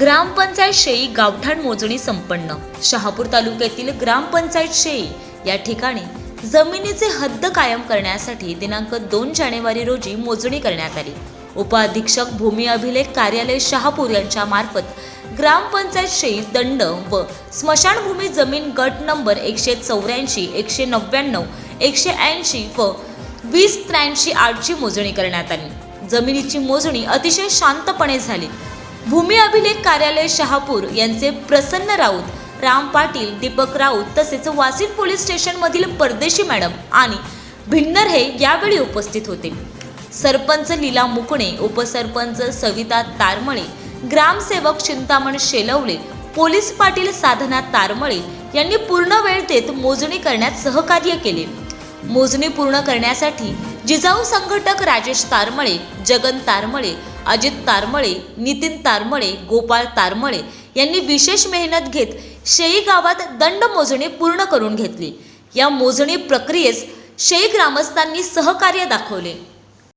ग्रामपंचायत शेळी गावठाण मोजणी संपन्न. शहापूर तालुक्यातील ग्रामपंचायत शेळी या ठिकाणी जमिनीचे हद्द कायम करण्यासाठी दिनांक दोन जानेवारी रोजी मोजणी करण्यात आली. उपअधीक्षक भूमी अभिलेख कार्यालय शहापूर यांच्या मार्फत ग्रामपंचायत शेळी दंड व स्मशानभूमी जमीन गट नंबर एकशे चौऱ्याऐंशी एकशे नव्याण्णव एकशे ऐंशी व वीस त्र्याऐंशी आठची मोजणी करण्यात आली. जमिनीची मोजणी अतिशय शांतपणे झाली. भूमी अभिलेख कार्यालय शहापूर यांचे प्रसन्न राऊत राम पाटील दीपक राऊत तसेच वासिन पोलीस स्टेशनमधील परदेशी मॅडम आणि भिन्नर हे यावेळी उपस्थित होते. सरपंच लीला मुकणे उपसरपंच सविता तारमळे ग्रामसेवक चिंतामण शेलवले पोलीस पाटील साधना तारमळे यांनी पूर्ण वेळ देत मोजणी करण्यात सहकार्य केले. मोजणी पूर्ण करण्यासाठी जिजाऊ संघटक राजेश तारमळे जगन तारमळे अजित तारमळे नितीन तारमळे गोपाळ तारमळे यांनी विशेष मेहनत घेत शेई गावात दंड मोजणी पूर्ण करून घेतली. या मोजणी प्रक्रियेस शेई ग्रामस्थांनी सहकार्य दाखवले.